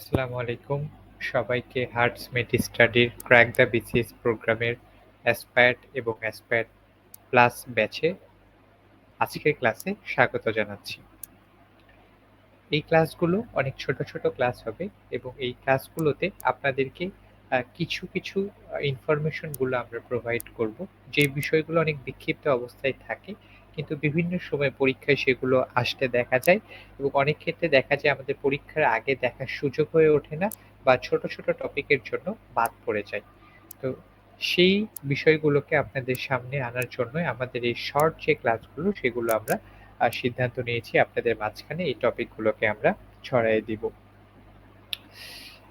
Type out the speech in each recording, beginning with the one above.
আসসালামু আলাইকুম। সবাইকে হার্টস মেড স্টাডির ক্র্যাক দ্য বিসিএস প্রোগ্রামের অ্যাসপায়ার্ড এবং অ্যাসপায়ার্ড প্লাস ব্যাচে আজকের ক্লাসে স্বাগত জানাচ্ছি। এই ক্লাসগুলো অনেক ছোট ছোট ক্লাস হবে এবং এই ক্লাসগুলোতে আপনাদেরকে কিছু কিছু ইনফরমেশনগুলো আমরা প্রোভাইড করব। যে বিষয়গুলো অনেক বিক্ষিপ্ত অবস্থায় থাকে কিন্তু বিভিন্ন সময় পরীক্ষায় সেগুলো আসতে দেখা যায় এবং অনেক ক্ষেত্রে দেখা যায় আমাদের পরীক্ষার আগে দেখার সুযোগ হয়ে ওঠে না বা ছোট ছোট টপিকের জন্য বাদ পড়ে যায়। তো সেই বিষয়গুলোকে আপনাদের সামনে আনার জন্য আমাদের এই শর্ট যে ক্লাসগুলো সেগুলো আমরা সিদ্ধান্ত নিয়েছি। আপনাদের মাঝখানে এই টপিকগুলোকে আমরা ছড়াই দিব।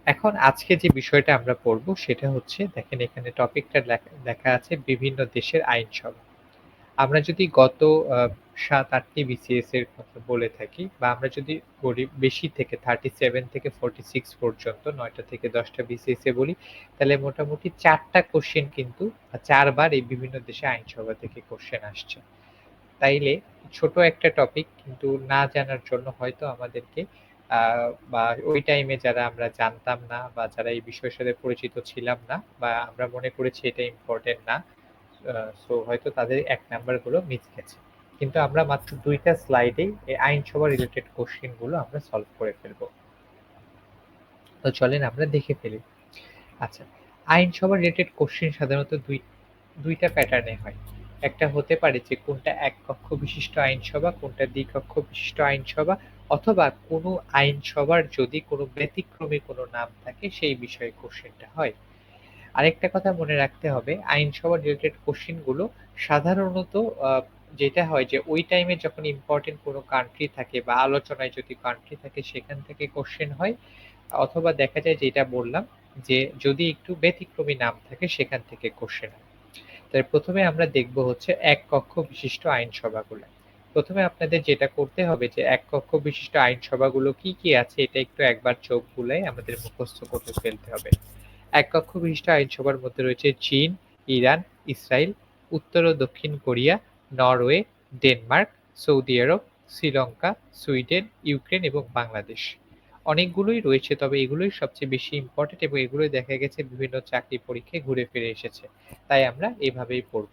এখন আজকে যে বিষয়টা আমরা পড়ব সেটা হচ্ছে, দেখেন এখানে টপিকটা লেখা আছে বিভিন্ন দেশের আইনসভা। আমরা যদি গত সাত আটটি বিসিএস এর কথা বলে থাকি বা আমরা যদি বলি বেশি থেকে থার্টি সেভেন থেকে ফোরটি সিক্স পর্যন্ত, নয়টা থেকে দশটা বিসিএস এ বলি, তাহলে মোটামুটি চারটা কোশ্চেন কিন্তু চারবার এই বিভিন্ন দেশে আইনসভা থেকে কোশ্চেন আসছে। তাইলে ছোট একটা টপিক কিন্তু না জানার জন্য হয়তো আমাদেরকে বা ওই টাইমে যারা আমরা জানতাম না বা যারা এই বিষয়ের সাথে পরিচিত ছিলাম না বা আমরা মনে করেছি এটা ইম্পর্টেন্ট না সো হয়তো তাদের এক নাম্বারগুলো মিস গেছে। কিন্তু আমরা মাত্র দুইটা স্লাইডেই এই আইনসভা রিলেটেড কোশ্চেনগুলো আমরা সলভ করে ফেলব। তো চলেন আমরা দেখে ফেলি। আচ্ছা আইনসভা রিলেটেড কোশ্চেন সাধারণত দুই, দুইটা প্যাটার্নে হয়। একটা হতে পারে যে কোনটা এক কক্ষ বিশিষ্ট আইনসভা, কোনটা দ্বিকক্ষ বিশিষ্ট আইনসভা, অথবা কোনো আইনসভার যদি কোনো ব্যতিক্রমী কোনো নাম থাকে, সেই বিষয়ে কোশ্চেনটা হয়। আরেকটা কথা মনে রাখতে হবে, আইনসভা রিলেটেড কোশ্চেনগুলো সাধারণত যেটা হয় যে ওই টাইমে যখন ইম্পর্টেন্ট কোনো কান্ট্রি থাকে বা আলোচনায় যদি কান্ট্রি থাকে সেখান থেকে কোশ্চেন হয়, অথবা দেখা যায় যেটা বললাম যে যদি একটু ব্যতিক্রমী নাম থাকে সেখান থেকে কোশ্চেন হয়। তাই প্রথমে আমরা দেখব হচ্ছে এক কক্ষ বিশিষ্ট আইনসভাগুলো। প্রথমে আপনাদের যেটা করতে হবে যে এক কক্ষ বিশিষ্ট আইনসভাগুলো কি কি আছে, এটা একটু একবার চোখ বুলাই আমাদের মুখস্থ করতে ফেলতে হবে। এক কক্ষ বিশিষ্ট আইনসভার মধ্যে রয়েছে চীন, ইরান, ইসরায়েল, উত্তর ও দক্ষিণ Korea, Norway, Denmark, Saudi Arab, Sri Lanka, Sweden, Ukraine এবং বাংলাদেশ। অনেকগুলোই রয়েছে, তবে এগুলোই সবচেয়ে বেশি ইম্পর্টেন্ট এবং এগুলোই দেখা গেছে বিভিন্ন চাকরি পরীক্ষায় ঘুরে ফিরে এসেছে। তাই আমরা এভাবেই পড়ব।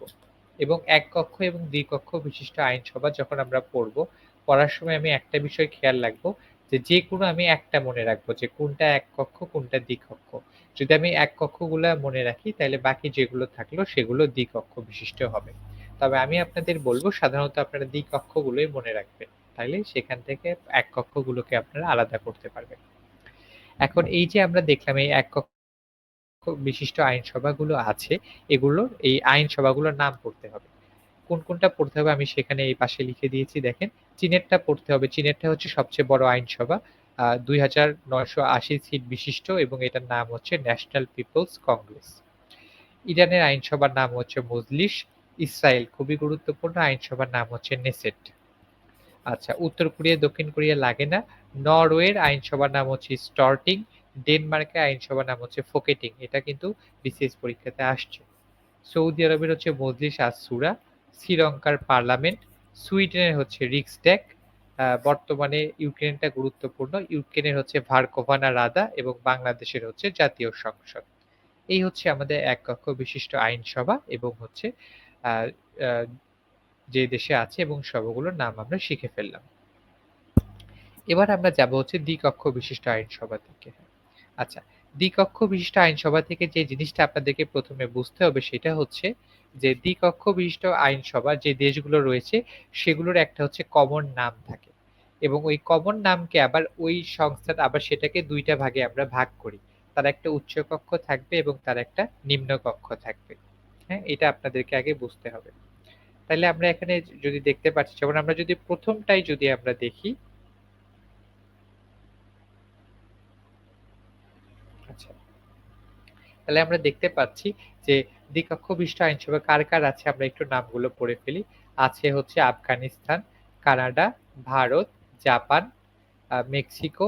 এবং এক কক্ষ এবং দ্বিকক্ষ বিশিষ্ট আইনসভা যখন আমরা পড়ব, পড়ার সময় আমি একটা বিষয় খেয়াল রাখব যে যে কোনো আমি একটা মনে রাখব যে কোনটা এক কক্ষ, কোনটা দ্বিকক্ষ। যদি আমি এক কক্ষগুলো মনে রাখি তাহলে বাকি যেগুলো থাকল সেগুলো দ্বিকক্ষ বিশিষ্ট হবে। তবে আমি আপনাদের বলব, সাধারণত আপনারা দ্বিকক্ষগুলোই মনে রাখবেন। তাহলে সেখান থেকে এক কক্ষগুলোকে আপনারা আলাদা করতে পারবেন। এখন এই যে আমরা দেখলাম, এই এক কক্ষ বিশিষ্ট আইনসভাগুলো আছে, এগুলোর, এই আইনসভাগুলোর নাম পড়তে হবে। কোন কোনটা পড়তে হবে আমি সেখানে এই পাশে লিখে দিয়েছি, দেখেন। চীনেরটা পড়তে হবে, চীনেরটা হচ্ছে সবচেয়ে বড় আইনসভা। দুই হাজার নয়শো আশি সিট বিশিষ্ট এবং এটার নাম হচ্ছে ন্যাশনাল পিপলস কংগ্রেস। ইরানের আইনসভার নাম হচ্ছে মজলিস, ইসরায়েল খুবই গুরুত্বপূর্ণ, আইনসভার নাম হচ্ছে নেসেট। আচ্ছা উত্তর কোরিয়া, দক্ষিণ কোরিয়া লাগে না। নরওয়ের আইনসভার নাম হচ্ছে স্টর্টিং, ডেনমার্কের আইনসভার নাম হচ্ছে ফোকেটিং, এটা কিন্তু বিসিএস পরীক্ষাতে আসছে। সৌদি আরবের হচ্ছে মজলিস আসুরা শ্রীলঙ্কার পার্লামেন্ট, সুইডেনের হচ্ছে রিক্সডেক বর্তমানে ইউক্রেনটা গুরুত্বপূর্ণ। ইউক্রেনের হচ্ছে ভারকোভানা রাদা এবং বাংলাদেশের হচ্ছে জাতীয় সংসদ। এই হচ্ছে আমাদের এক কক্ষ বিশিষ্ট আইনসভা এবং হচ্ছে যে দেশে আছে এবং সবগুলোর নাম আমরা শিখে ফেললাম। এবার আমরা যাব হচ্ছে দ্বিকক্ষ বিশিষ্ট আইনসভা থেকে। আচ্ছা দ্বিকক্ষ বিশিষ্ট আইনসভা থেকে যে জিনিসটা আপনাদেরকে প্রথমে বুঝতে হবে সেটা হচ্ছে যে দ্বিকক্ষ বিশিষ্ট আইনসভা যে দেশগুলো রয়েছে, সেগুলোর একটা হচ্ছে কমন নাম থাকে। এবং ওই কমন নামকে আবার ওই সংস্থার আবার সেটাকে দুইটা ভাগে আমরা ভাগ করি। তার একটা উচ্চ কক্ষ থাকবে এবং তার একটা নিম্ন কক্ষ থাকবে। হ্যাঁ এটা আপনাদেরকে আগে বুঝতে হবে। তাহলে আমরা এখানে যদি দেখতে পাচ্ছি, যেমন আমরা যদি প্রথমটাই যদি আমরা দেখি আচ্ছা তাহলে আমরা দেখতে পাচ্ছি যে দ্বিকক্ষ বিশিষ্ট আইনসভা কার কার আছে? আমরা একটু নামগুলো পড়ে ফেলি। আছে হচ্ছে Afghanistan, Canada, Bharat, Japan Mexico,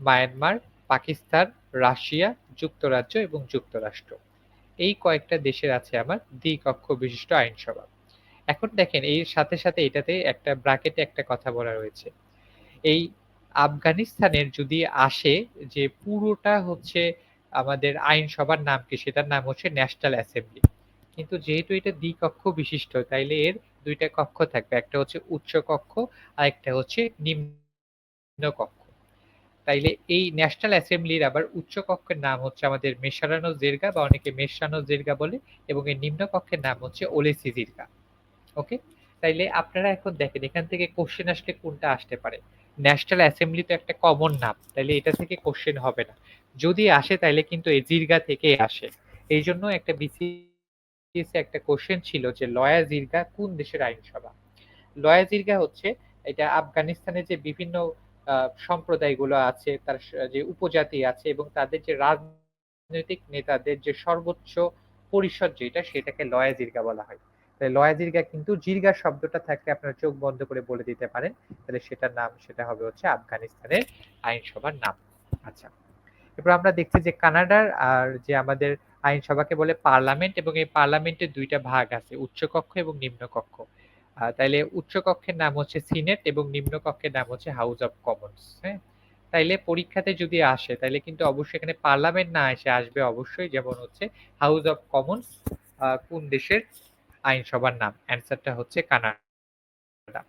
Myanmar, Pakistan, Russia, যুক্তরাজ্য এবং যুক্তরাষ্ট্র। এই কয়েকটা দেশের আছে আমার দ্বিকক্ষ বিশিষ্ট আইনসভা। এখন দেখেন, এর সাথে সাথে এটাতে একটা ব্রাকেটে একটা কথা বলা রয়েছে। এই আফগানিস্তানের যদি আসে যে পুরোটা হচ্ছে আমাদের আইনসভার নাম কি? সেটার নাম হচ্ছে ন্যাশনাল অ্যাসেম্বলি কিন্তু যেহেতু এটা দ্বিকক্ষ বিশিষ্ট, তাইলে এর দুইটা কক্ষ থাকবে। একটা হচ্ছে উচ্চ কক্ষ আর একটা হচ্ছে নিম্ন কক্ষ। তাইলে এই ন্যাশনাল অ্যাসেম্বলির আবার উচ্চ কক্ষের নাম হচ্ছে আমাদের মেশারানো জেরগা, বা অনেকে মেশানো জেরগা বলে, এবং এর নিম্ন কক্ষের নাম হচ্ছে ওলেসি জিরগা। ওকে? তাইলে আপনারা এখন দেখেন, এখান থেকে কোশ্চেন আসলে কোনটা আসতে পারে? ন্যাশনাল অ্যাসেম্বলি তো একটা কমন নাম, তাইলে এটা থেকে কোশ্চেন হবে না। যদি আসে, তাইলে কিন্তু এই জিরগা থেকে আসে। এই জন্য একটা বিসিএস একটা কোশ্চেন ছিল যে, লয়া জিরগা কোন দেশের আইনসভা? লয়া জিরগা হচ্ছে, এটা আফগানিস্তানে যে বিভিন্ন সম্প্রদায়গুলো আছে, তার যে উপজাতি আছে এবং তাদের যে রাজনৈতিক নেতাদের যে সর্বোচ্চ পরিষদ যেটা, সেটাকে লয়া জিরগা বলা হয়। তাহলে লয়া জিরগা কিন্তু জিরগা শব্দটা থাকলে আপনারা চোখ বন্ধ করে বলে দিতে পারেন। তাহলে সেটার নাম, সেটা হবে হচ্ছে আফগানিস্তানের আইনসভার নাম। আচ্ছা। এরপর আমরা দেখছি যে কানাডার আর যে আমাদের আইনসভাকে বলে পার্লামেন্ট এবং এই পার্লামেন্টের দুইটা ভাগ আছে, উচ্চকক্ষ এবং নিম্নকক্ষ। তাইলে উচ্চকক্ষের নাম হচ্ছে সিনেট এবং নিম্নকক্ষের নাম হচ্ছে হাউস অফ কমন্স হ্যাঁ? তাইলে পরীক্ষাতে যদি আসে, তাইলে কিন্তু অবশ্যই এখানে পার্লামেন্ট না এসে আসবে অবশ্যই, যেমন হচ্ছে হাউস অফ কমন্স কোন দেশের আইনসভার নাম? অ্যান্সারটা হচ্ছে কানাডা।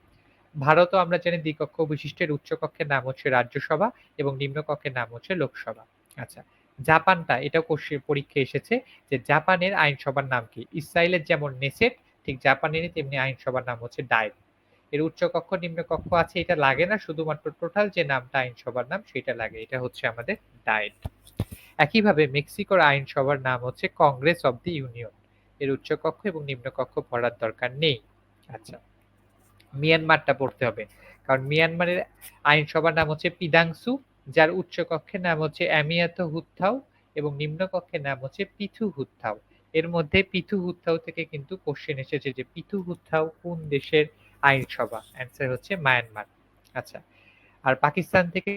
ভারতও আমরা জানি দ্বিকক্ষ বিশিষ্টের উচ্চকক্ষের নাম হচ্ছে রাজ্যসভা এবং নিম্নকক্ষের নাম হচ্ছে লোকসভা। আচ্ছা জাপানটা এটাও পরীক্ষা এসেছে যে জাপানের আইনসভার নাম কি? ইসরায়েলের যেমন নেসেট, ঠিক জাপানের তেমনি আইনসভার নাম হচ্ছে ডায়েট এর উচ্চকক্ষ, নিম্নকক্ষ আছে, এটা লাগে না, শুধুমাত্র টোটাল যে নামটা আইনসভার নাম, সেটা লাগে, এটা হচ্ছে আমাদের ডায়েট একইভাবে মেক্সিকোর আইনসভার নাম হচ্ছে কংগ্রেস অব দি ইউনিয়ন। এর উচ্চকক্ষ এবং নিম্নকক্ষ পড়ার দরকার নেই। আচ্ছা মিয়ানমারটা পড়তে হবে, কারণ মিয়ানমারের আইনসভার নাম হচ্ছে পিদাংসু। যার উচ্চকক্ষের নাম হচ্ছে অ্যামিয়াতো হুত্থাও এবং নিম্নকক্ষের নাম হচ্ছে পিথু হুত্থাও। এর মধ্যে পিথু হুত্থাও থেকে কিন্তু কোশ্চেন এসেছে যে পিথু হুত্থাও কোন দেশের আইনসভা? অ্যান্সার হচ্ছে মায়ানমার আচ্ছা আর পাকিস্তান থেকে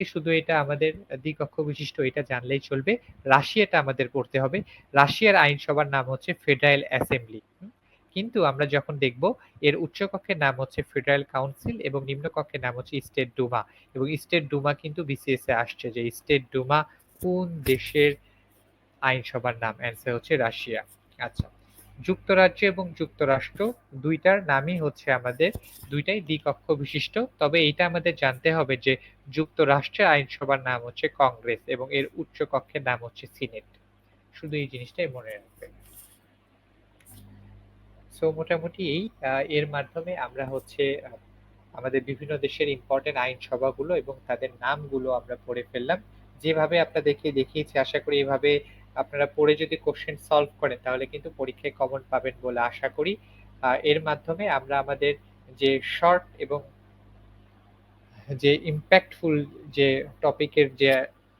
শুধু এটা আমাদের দ্বিকক্ষ বিশিষ্ট, এটা জানলেই চলবে। রাশিয়াটা আমাদের পড়তে হবে। রাশিয়ার আইনসভার নাম হচ্ছে ফেডারেল অ্যাসেম্বলি কিন্তু আমরা যখন দেখব, এর উচ্চকক্ষের নাম হচ্ছে ফেডারেল কাউন্সিল এবং নিম্নকক্ষের নাম হচ্ছে স্টেট ডুমা এবং স্টেট ডুমা কিন্তু বিসিএস এ আসছে যে স্টেট ডুমা কোন দেশের আইনসভার নাম? অ্যান্সার হচ্ছে রাশিয়া। আচ্ছা যুক্তরাজ্য এবং যুক্তরাষ্ট্র দুইটার নামই হচ্ছে আমাদের দুইটাই দ্বিকক্ষ বিশিষ্ট। তবে এইটা আমাদের জানতে হবে যে যুক্তরাষ্ট্রের আইনসভার নাম হচ্ছে কংগ্রেস এবং এর উচ্চ কক্ষের নাম হচ্ছে সিনেট শুধু এই জিনিসটাই মনে রাখবে সো মোটামুটি এই এর মাধ্যমে আমরা হচ্ছে আমাদের বিভিন্ন দেশের ইম্পর্টেন্ট আইনসভাগুলো এবং তাদের নামগুলো আমরা পড়ে ফেললাম। যেভাবে আপনাদেরকে দেখিয়েছি, আশা করি এভাবে আপনারা পড়ে যদি কোশ্চেন সলভ করেন, তাহলে কিন্তু পরীক্ষায় কমন পাবেন বলে আশা করি। এর মাধ্যমে আমরা আমাদের যে শর্ট এবং যে ইম্প্যাক্টফুল যে টপিকের যে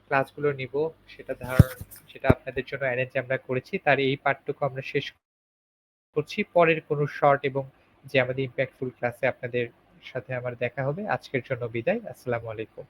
ক্লাসগুলো নিব, সেটা ধারণ সেটা আপনাদের জন্য অ্যারেঞ্জ আমরা করেছি। তার এই পার্টটুকু আমরা শেষ করছি। পরের কোনো শর্ট এবং যে আমাদের ইম্প্যাক্টফুল ক্লাসে আপনাদের সাথে আমার দেখা হবে। আজকের জন্য বিদায়। আসসালামু আলাইকুম।